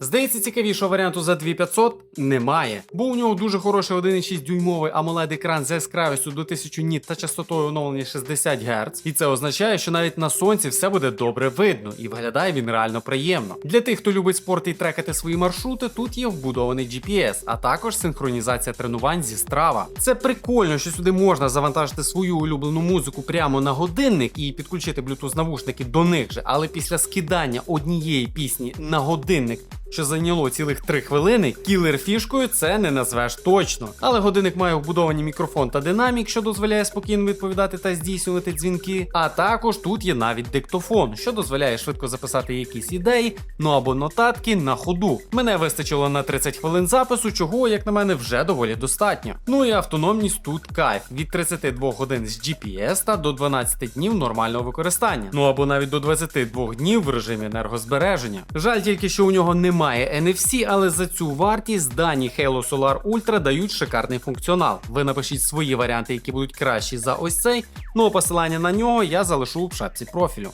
Здається, цікавішого варіанту за 2500 немає, бо у нього дуже хороший 1,6 дюймовий amoled екран з яскравістю до 1000 ніт та частотою оновлення 60 Гц. І це означає, що навіть на сонці все буде добре видно і виглядає він реально приємно. Для тих, хто любить спорт і трекати свої маршрути, тут є вбудований GPS, а також синхронізація тренувань зі страва. Це прикольно, що сюди можна завантажити свою улюблену музику прямо на годинник і підключити Bluetooth навушники до них же, але після скидання однієї пісні на годинник. Що зайняло цілих 3 хвилини, кілер фішкою це не назвеш точно. Але годинник має вбудовані мікрофон та динамік, що дозволяє спокійно відповідати та здійснювати дзвінки. А також тут є навіть диктофон, що дозволяє швидко записати якісь ідеї, ну або нотатки на ходу. Мене вистачило на 30 хвилин запису, чого, як на мене, вже доволі достатньо. Ну і автономність тут кайф від 32 годин з GPS та до 12 днів нормального використання. Ну або навіть до 22 днів в режимі енергозбереження. Жаль тільки, що у нього немає NFC, але за цю вартість дані Halo Solar Ultra дають шикарний функціонал. Ви напишіть свої варіанти, які будуть кращі за ось цей. Ну а посилання на нього я залишу в шапці профілю.